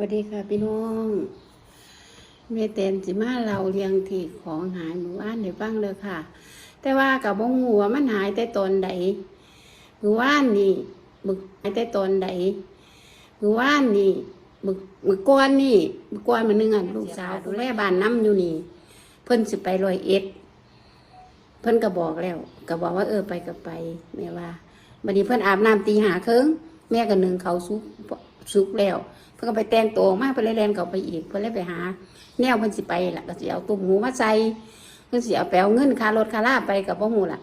วัสดีค่ะพี่น้องเมเตนสิมาเราเรียงที่ของหายหมู่บ้านในบ้างเลยค่ะ แต่ว่ากับบ่งูว่ามันหายแต่ตอนใดหมู่บ้านนี่มึกหายแต่ตอนใดหมู่บ้านนี่มึกมึกก้อนนี่มึกก้อนมันนึงอะลูกสาวดูแลบ้านน้ำอยู่นี่ เพิ่นสิไปลอยเอ็ด เพิ่นก็บอกแล้วก็บอกว่าเออไปก็ไปแม่ว่าบัดนี้เพิ่นอาบน้ำตีหาครึ่งแม่ก็นึ่งเขาวสุก สุกแล้ว เพิ่นก็ไปแต่งตัวออกมาเพิ่นเลยแลนกับไปอีกเพิ่นเลยไปหา แนวเพิ่นสิไปล่ะก็สิเอาตุ้มหูมาใส่เพิ่นสิเอาแปลวเงินค่ารถค่าลาไปกับบ่ฮู้ล่ะ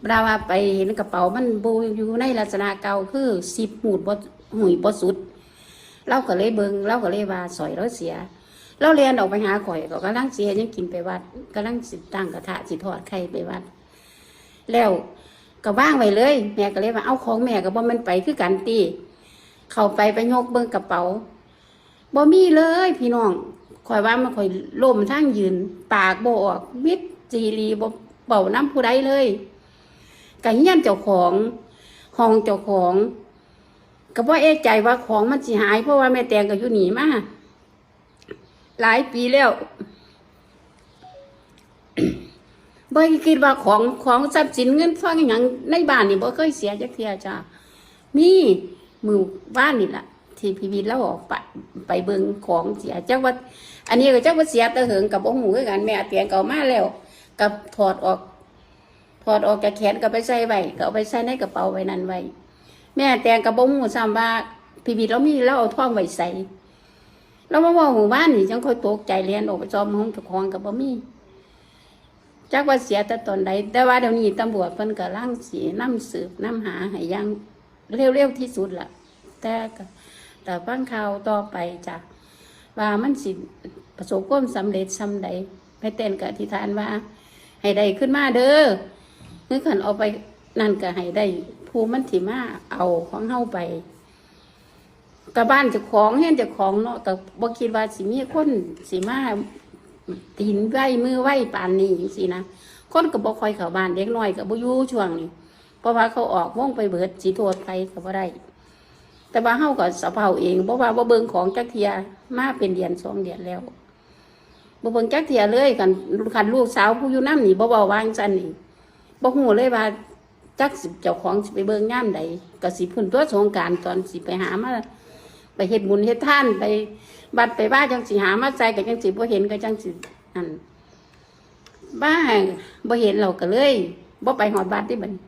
เวลาว่าไปเห็นกระเป๋ามันโบอยู่ในลักษณะเก่าคือ10หูดบ่หุยบ่สุดเราก็เลยเบิงเราก็เลยว่าสอยเราเสียเราเรียนออกไปหาข่อยก็กำลังเสียยังกินไปวัดกำลังสิตั้งกระทะสิทอดไข่ไปวัด แล้วก็ว่างไว้เลย แม่ก็เลยว่าเอาของแม่ก็บ่มันไปคือกันตี เข้าไปไปยกเบิ่งกระเป๋าบ่มีเลยพี่น้องข่อยว่ามันข่อยล่มทั้งยืน ปากบ่ออกมิดจีรีบ่เป่าน้ำผู้ใดเลยก็เฮียนเจ้าของห้องเจ้าของก็บ่เอะใจว่าของมันสิหาย เพราะว่าแม่แตงก็อยู่หนีมาหลายปีแล้วบ่คิดว่าของของทรัพย์สินเงินทองอย่างในบ้านนี่บ่เคยเสียจักเทียจ้ามี มือบ้านนี่แหละที่พีวีแล้วออกไปไปเบิ่งของเสียจักว่า อันนี้ก็จักว่าเสียตะเหิงกับบ่ฮู้คือกันแม่เตียงเก่ามาแล้ว กับถอดออก ถอดออกจากแขนก็ไปใส่ไว้ก็เอาไปใส่ในกระเป๋าไว้นั่นไว้แม่แต่งกับบ่ฮู้ซ้ำว่าพีวีเรามีเราเอาท่องไว้ใส่เรามาเว่าหมู่บ้านนี่จังค่อยตกใจเรียนออกไปจอมห้องเจ้าของก็บ่มีจักว่าเสียแต่ตอนใดแต่ว่าเดี๋ยวนี้ตำรวจเพิ่นก็ล่างสีน้ำสืบน้ำหาให้ยัง เร็วๆที่สุดล่ะแต่แต่ฟังข่าวต่อไปจ้ะว่ามันสิประสบความสำเร็จสำใดไปเต้นกับอธิษฐานว่า ให้ได้ขึ้นมาเด้อนึกขันเอาไปนั่นก็ให้ได้ผู้มันสิมาเอาของเฮาไปกับบ้านจ้าของเห็นจ้าของเนาะก็บ่คิดว่าสิมีคนสิมาตีนไหวมือไหวปานนี้จังซี่นะคนก็บ่คอยเข้าบ้านเด็กน้อยก็บ่อยู่ช่วงนี้ ราะว่าเขาออกว่องไปเบิดสิโทษใครก็บ่ได้ แต่ว่าเฮาก็สะเพาเองเพราะว่าบ่เบิ่งของจักเทียมาเป็นเดือนสองเดือนแล้วบ่เบิ่งจักเทียเลยกันคันลูกสาวผู้อยู่น้ำนี่บ่เว้าวางซั่นนี่บ่ฮู้เลยว่าจักสิเจ้าของสิไปเบิ่งยามใดก็สิพุ่นตัวสงการตอนสิไปหามาไปเฮ็ดบุญเฮ็ดท่านไปบัดไปบ้าจังสิหามาใจกับจังสิบ่เห็นก็จังสิอันบ้าบ่เห็นเราก็เลยบ่ไปหอดบัดที่บัดนี้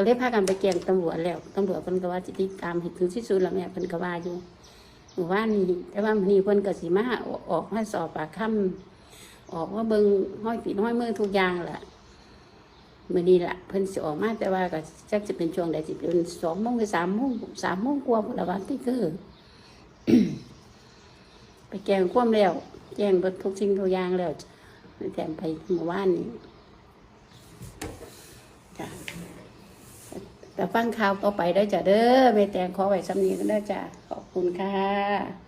ก็เลยพากันไปแจ้งตำรวจแล้วตำรวจเพิ่นก็ว่าสิติดตามให้ถึงที่สุดแล้วแม่เพิ่นก็ว่าอยู่หมู่บ้านนี้แต่ว่ามื้อนี้เพิ่นก็สิมาออกให้สอบปากคำออกว่าเบิ่งห้อยปีห้อยมือทุกอย่างล่ะมือนี้ละเพิ่นสิออกมาแต่ว่าก็จักจะเป็นช่วงใดสิเป็น2:00นหรือ3:00น3:00นกว่าพุ่นละวันที่คือ ไปแกงคว่ำแล้วแจ้งเบิดทุกสิ่งทุกอย่างแล้วแถมไปเมื่อวานนี้จ้ะ แต่ฟังข่าวต่อไปได้จ้ะเด้อแม่แตงขอไว้สำนีกันได้จ้ะขอบคุณค่ะ